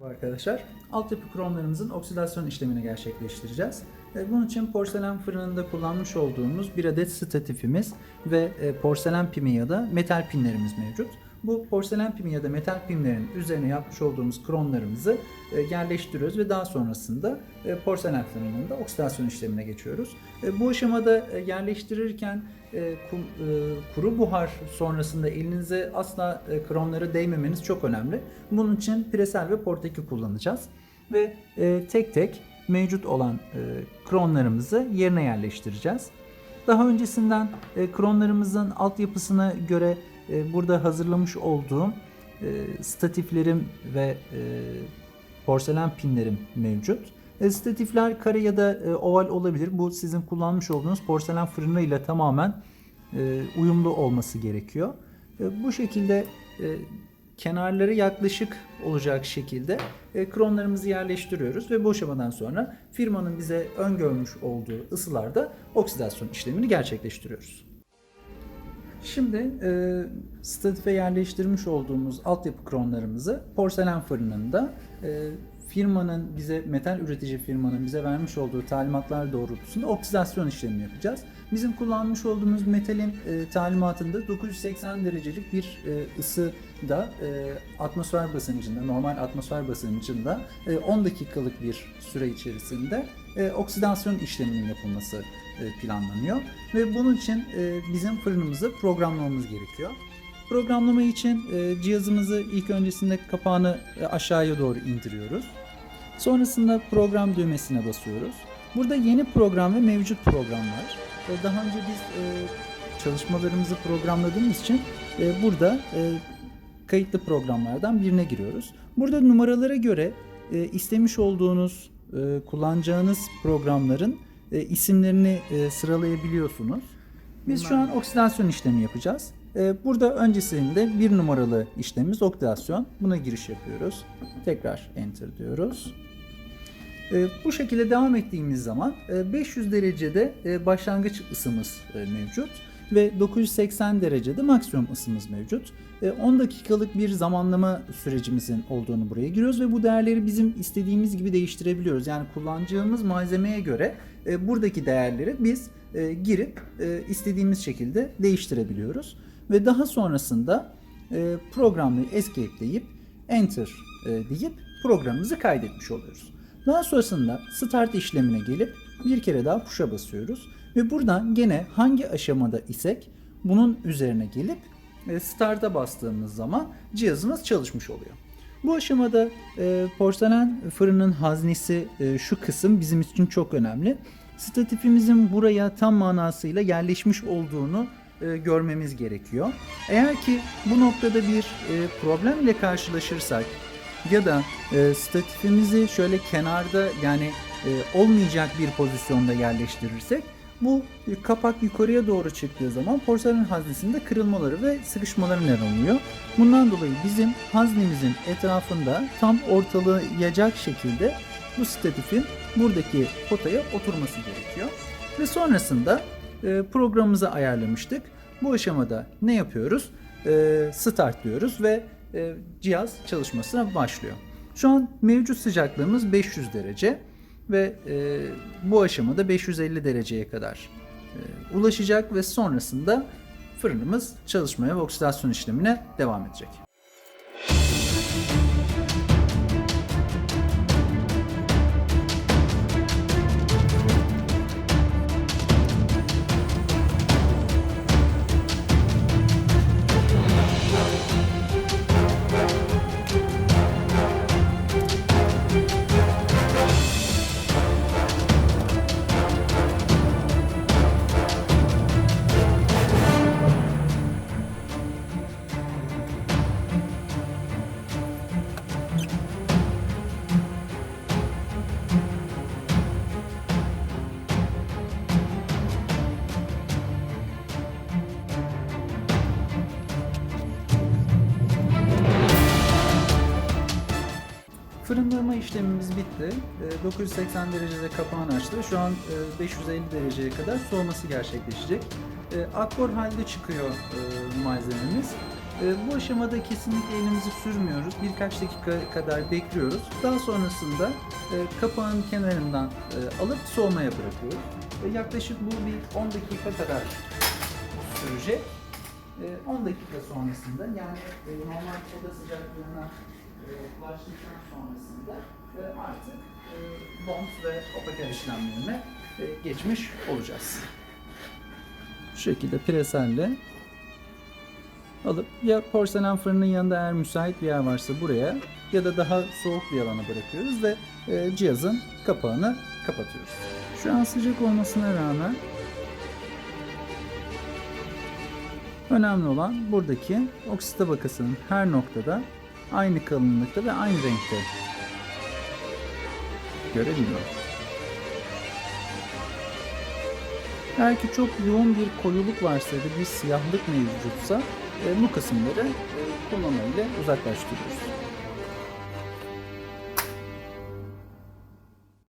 Arkadaşlar, altyapı kromlarımızın oksidasyon işlemini gerçekleştireceğiz. Bunun için porselen fırınında kullanmış olduğumuz bir adet statifimiz ve e, porselen pimi ya da metal pinlerimiz mevcut. Bu porselen pimi ya da metal pinlerin üzerine yapmış olduğumuz kronlarımızı e, yerleştiriyoruz ve daha sonrasında e, porselen fırınında oksidasyon işlemine geçiyoruz. E, Bu aşamada yerleştirirken kuru buhar sonrasında elinize asla kronlara değmemeniz çok önemli. Bunun için presel ve portaki kullanacağız. Ve tek tek mevcut olan kronlarımızı yerine yerleştireceğiz. Daha öncesinden kronlarımızın altyapısına göre e, burada hazırlamış olduğum e, statiflerim ve e, porselen pinlerim mevcut. E, statifler kare ya da e, oval olabilir. Bu sizin kullanmış olduğunuz porselen fırını ile tamamen e, uyumlu olması gerekiyor. Bu şekilde kenarları yaklaşık olacak şekilde kronlarımızı yerleştiriyoruz ve bu aşamadan sonra firmanın bize öngörmüş olduğu ısılarda oksidasyon işlemini gerçekleştiriyoruz. Şimdi e, statife yerleştirmiş olduğumuz altyapı kronlarımızı porselen fırınında e, firmanın bize metal üretici firmanın bize vermiş olduğu talimatlar doğrultusunda oksidasyon işlemi yapacağız. Bizim kullanmış olduğumuz metalin e, talimatında 980 derecelik bir e, ısıda e, atmosfer basıncında normal atmosfer basıncında e, 10 dakikalık bir süre içerisinde e, oksidasyon işleminin yapılması e, planlanıyor ve bunun için e, bizim fırınımızı programlamamız gerekiyor. Programlama için e, cihazımızı ilk öncesinde kapağını e, aşağıya doğru indiriyoruz. Sonrasında program düğmesine basıyoruz. Burada yeni program ve mevcut program var. E, Daha önce biz çalışmalarımızı programladığımız için burada kayıtlı programlardan birine giriyoruz. Burada numaralara göre istemiş olduğunuz kullanacağınız programların isimlerini sıralayabiliyorsunuz. Biz şu an oksidasyon işlemi yapacağız. E, burada öncesinde bir numaralı işlemimiz oksidasyon. Buna giriş yapıyoruz. Tekrar enter diyoruz. E, bu şekilde devam ettiğimiz zaman e, 500 derecede e, başlangıç ısımız e, mevcut ve 980 derecede maksimum ısımız mevcut. E, 10 dakikalık bir zamanlama sürecimizin olduğunu buraya giriyoruz ve bu değerleri bizim istediğimiz gibi değiştirebiliyoruz. Yani kullanacağımız malzemeye göre e, buradaki değerleri biz e, girip e, istediğimiz şekilde değiştirebiliyoruz. Ve daha sonrasında e, programı escape deyip enter e, deyip programımızı kaydetmiş oluyoruz. Daha sonrasında start işlemine gelip bir kere daha push'a basıyoruz ve buradan gene hangi aşamada isek bunun üzerine gelip e, start'a bastığımız zaman cihazımız çalışmış oluyor. Bu aşamada e, porselen fırının haznesi e, şu kısım bizim için çok önemli. Statifimizin buraya tam manasıyla yerleşmiş olduğunu e, görmemiz gerekiyor. Eğer ki bu noktada bir e, problemle karşılaşırsak ya da e, statifimizi şöyle kenarda yani e, olmayacak bir pozisyonda yerleştirirsek bu kapak yukarıya doğru çıktığı zaman porselen haznesinde kırılmaları ve sıkışmaları neden oluyor. Bundan dolayı bizim haznemizin etrafında tam ortalayacak şekilde bu statifin buradaki potaya oturması gerekiyor. Ve sonrasında e, programımızı ayarlamıştık. Bu aşamada ne yapıyoruz? E, start diyoruz ve e, cihaz çalışmasına başlıyor. Şu an mevcut sıcaklığımız 500 derece ve e, bu aşamada 550 dereceye kadar e, ulaşacak ve sonrasında fırınımız çalışmaya ve oksidasyon işlemine devam edecek. Fırınlama işlemimiz bitti. E, 980 derecede kapağını açtı. Şu an e, 550 dereceye kadar soğuması gerçekleşecek. E, Akkor halde çıkıyor e, malzememiz. E, bu aşamada kesinlikle elimizi sürmüyoruz. Birkaç dakika kadar bekliyoruz. Daha sonrasında e, kapağın kenarından e, alıp soğumaya bırakıyoruz. E, yaklaşık bu bir 10 dakika kadar sürecek. E, 10 dakika sonrasında yani e, normal oda sıcaklığına e, ulaştıktan sonrasında e, artık e, bond ve opaker işlemlerine e, geçmiş olacağız. Şu şekilde preselle alıp ya porselen fırının yanında eğer müsait bir yer varsa buraya ya da daha soğuk bir alana bırakıyoruz ve e, cihazın kapağını kapatıyoruz. Şu an sıcak olmasına rağmen önemli olan buradaki oksit tabakasının her noktada aynı kalınlıkta ve aynı renkte görebiliyor. Eğer ki çok yoğun bir koyuluk varsa da bir siyahlık mevcutsa e, bu kısımları e, kullanmayla uzaklaştırıyoruz.